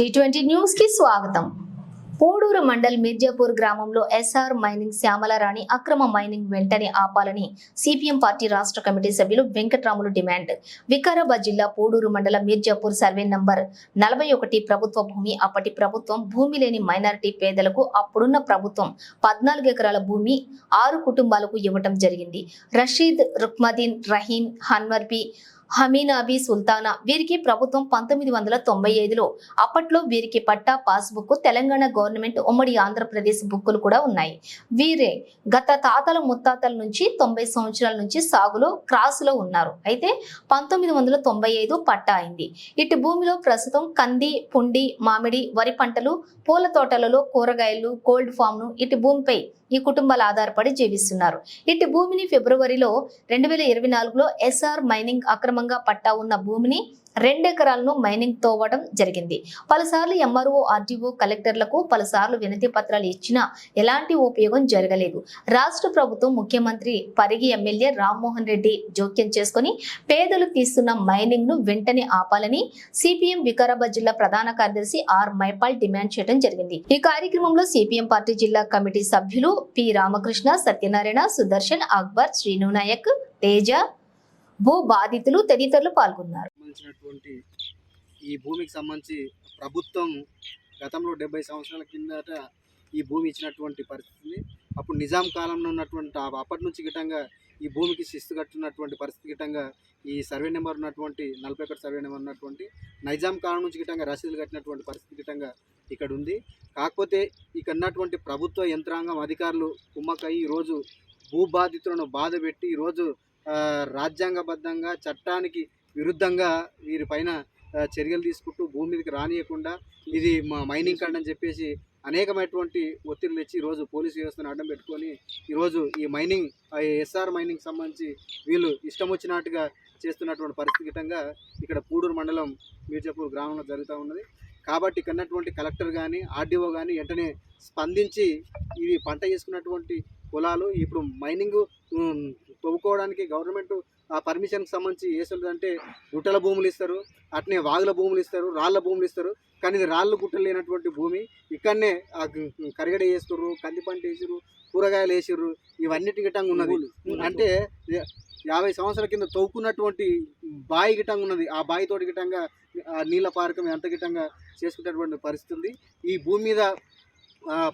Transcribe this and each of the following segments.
T twenty న్యూస్కి స్వాగతం. పోడూరు మండల్ మిర్జాపూర్ గ్రామంలో ఎస్ఆర్ మైనింగ్ శ్యామలారాణి అక్రమ మైనింగ్ వెంటనే ఆపాలని సిపిఎం పార్టీ రాష్ట్ర కమిటీ సభ్యులు వెంకట్రాములు డిమాండ్. వికారాబాద్ జిల్లా పోడూరు మండల మిర్జాపూర్ సర్వే నంబర్ నలభై ఒకటి ప్రభుత్వ భూమి అప్పటి ప్రభుత్వం భూమి లేని మైనారిటీ పేదలకు అప్పుడున్న ప్రభుత్వం పద్నాలుగు ఎకరాల భూమి ఆరు కుటుంబాలకు ఇవ్వటం జరిగింది. రషీద్ రుక్మదీన్ రహీం హన్వర్బీ హమీనాబీ సుల్తానా వీరికి ప్రభుత్వం పంతొమ్మిది వందల తొంభై ఐదులో అప్పట్లో వీరికి పట్టా పాస్బుక్ తెలంగాణ గవర్నమెంట్ ఉమ్మడి ఆంధ్రప్రదేశ్ బుక్కులు కూడా ఉన్నాయి. వీరే గత తాతల ముత్తాతల నుంచి తొంభై సంవత్సరాల నుంచి సాగులో క్రాసులో ఉన్నారు. అయితే పంతొమ్మిది వందల తొంభై ఐదు పట్టా అయింది. ఇటు భూమిలో ప్రస్తుతం కంది పుండి మామిడి వరి పంటలు పూల తోటలలో కూరగాయలు కోల్డ్ ఫామ్ను ఇటు భూమిపై ఈ కుటుంబాలు ఆధారపడి జీవిస్తున్నారు. ఇటు భూమిని ఫిబ్రవరిలో రెండు వేల ఇరవై నాలుగులో ఎస్ఆర్ మైనింగ్ అక్రమంగా పట్టా ఉన్న భూమిని రెండెకరాలను మైనింగ్ తోవడం జరిగింది. పలుసార్లు ఎంఆర్ఓ ఆర్డీఓ కలెక్టర్లకు పలుసార్లు వినతి పత్రాలు ఇచ్చినా ఎలాంటి ఉపయోగం జరగలేదు. రాష్ట్ర ప్రభుత్వం ముఖ్యమంత్రి పరిగి ఎమ్మెల్యే రామ్మోహన్ రెడ్డి జోక్యం చేసుకుని పేదలు తీస్తున్న మైనింగ్ను వెంటనే ఆపాలని సిపిఎం వికారాబాద్ జిల్లా ప్రధాన కార్యదర్శి ఆర్ మైపాల్ డిమాండ్ చేయడం జరిగింది. ఈ కార్యక్రమంలో సిపిఎం పార్టీ జిల్లా కమిటీ సభ్యులు పి రామకృష్ణ సత్యనారాయణ సుదర్శన్ అక్బర్ శ్రీను నాయక్ తేజ భూ బాధితులు తదితరులు పాల్గొన్నారు. ఈ భూమికి సంబంధించి ప్రభుత్వం గతంలో డెబ్బై సంవత్సరాల కిందట ఈ భూమి ఇచ్చినటువంటి పరిస్థితి అప్పుడు నిజాం కాలంలో ఉన్నటువంటి అప్పటి నుంచి గిట్టంగా ఈ భూమికి శిస్తు కట్టున్నటువంటి పరిస్థితి గిట్టంగా ఈ సర్వే నెంబర్ ఉన్నటువంటి నలభై ఒకటి సర్వే నెంబర్ ఉన్నటువంటి నైజాం కాలం నుంచి గిట్టంగా రసీదులు కట్టినటువంటి పరిస్థితి గిట్టంగా ఇక్కడ ఉంది. కాకపోతే ఇక్కడ ఉన్నటువంటి ప్రభుత్వ యంత్రాంగం అధికారులు కుమ్మక్కయి ఈరోజు భూ బాధితులను బాధ పెట్టి ఈరోజు రాజ్యాంగబద్ధంగా చట్టానికి విరుద్ధంగా వీరి పైన చర్యలు తీసుకుంటూ భూమి మీదకి రానియకుండా ఇది మా మైనింగ్ కండ్ అని చెప్పేసి అనేకమైనటువంటి ఒత్తిడిలు తెచ్చి ఈరోజు పోలీసు వ్యవస్థను అడ్డం పెట్టుకొని ఈరోజు ఈ మైనింగ్ ఎస్ఆర్ మైనింగ్ సంబంధించి వీళ్ళు ఇష్టం వచ్చినట్టుగా చేస్తున్నటువంటి పరిస్థితి ఇక్కడ పూడూరు మండలం మీర్జాపూర్ గ్రామంలో జరుగుతూ ఉన్నది. కాబట్టి ఇక్కడ కలెక్టర్ కానీ ఆర్డీఓ కానీ వెంటనే స్పందించి ఇవి పంట చేసుకున్నటువంటి పొలాలు ఇప్పుడు మైనింగ్ తవ్వుకోవడానికి గవర్నమెంట్ ఆ పర్మిషన్కి సంబంధించి ఏసులు అంటే గుట్టల భూములు ఇస్తారు అట్నే వాగుల భూములు ఇస్తారు రాళ్ళ భూములు ఇస్తారు. కానీ ఇది రాళ్ళు గుట్టలు లేనటువంటి భూమి. ఇక్కడనే ఆ కరిగడ వేస్తుర్రు కంది పంట వేసిర్రు కూరగాయలు వేసిర్రు. ఇవన్నిటి గిట్టంగా ఉన్నది. అంటే యాభై సంవత్సరాల కింద తవ్వుకున్నటువంటి బావి గిట్టంగా ఉన్నది. ఆ బావి తోటి గిట్టంగా ఆ నీళ్ళ పారకం ఎంత గిట్టంగా చేసుకునేటువంటి పరిస్థితి ఉంది. ఈ భూమి మీద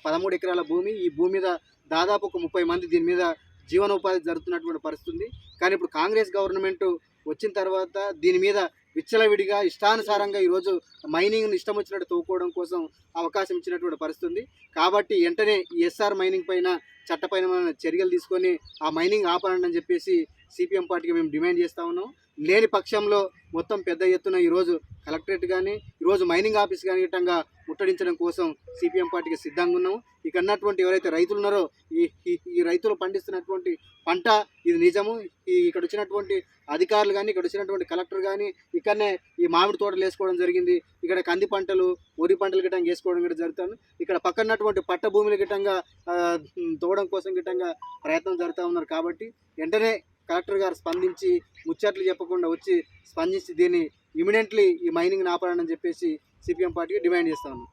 పదమూడు ఎకరాల భూమి ఈ భూమి మీద దాదాపు ఒక ముప్పై మంది దీని మీద జీవనోపాధి జరుగుతున్నటువంటి పరిస్థితి ఉంది కానీ ఇప్పుడు కాంగ్రెస్ గవర్నమెంట్ వచ్చిన తర్వాత దీని మీద విచ్చలవిడిగా ఇష్టానుసారంగా ఈరోజు మైనింగ్ను ఇష్టం వచ్చినట్టు తవ్వుకోవడం కోసం అవకాశం ఇచ్చినటువంటి పరిస్థితి ఉంది కాబట్టి వెంటనే ఈ ఎస్ఆర్ మైనింగ్ పైన చట్టపైన చర్యలు తీసుకొని ఆ మైనింగ్ ఆపాలని అని చెప్పేసి సిపిఎం పార్టీకి మేము డిమాండ్ చేస్తా ఉన్నాం. లేని పక్షంలో మొత్తం పెద్ద ఎత్తున ఈరోజు కలెక్టరేట్ కానీ ఈరోజు మైనింగ్ ఆఫీస్ కానీ గిట్టంగా ముట్టడించడం కోసం సిపిఎం పార్టీకి సిద్ధంగా ఉన్నాము ఇక్కడ ఉన్నటువంటి ఎవరైతే రైతులు ఉన్నారో ఈ ఈ- రైతులు పండిస్తున్నటువంటి పంట ఇది నిజము. ఈ ఇక్కడ వచ్చినటువంటి అధికారులు కానీ ఇక్కడ వచ్చినటువంటి కలెక్టర్ కానీ ఇక్కడనే ఈ మామిడి తోటలు వేసుకోవడం జరిగింది. ఇక్కడ కంది పంటలు వరి పంటలు గిట్టంగా వేసుకోవడం కూడా జరుగుతుంది. ఇక్కడ పక్కన పట్ట భూములు గిట్టంగా తోవడం కోసం గిట్టంగా ప్రయత్నం జరుగుతూ ఉన్నారు కాబట్టి వెంటనే కలెక్టర్ గారు స్పందించి ముచ్చట్లు చెప్పకుండా వచ్చి స్పందించి దీన్ని ఇమీడియట్లీ ఈ మైనింగ్ ఆపాలని చెప్పేసి సిపిఎం పార్టీకి డిమాండ్ చేస్తా ఉన్నాం.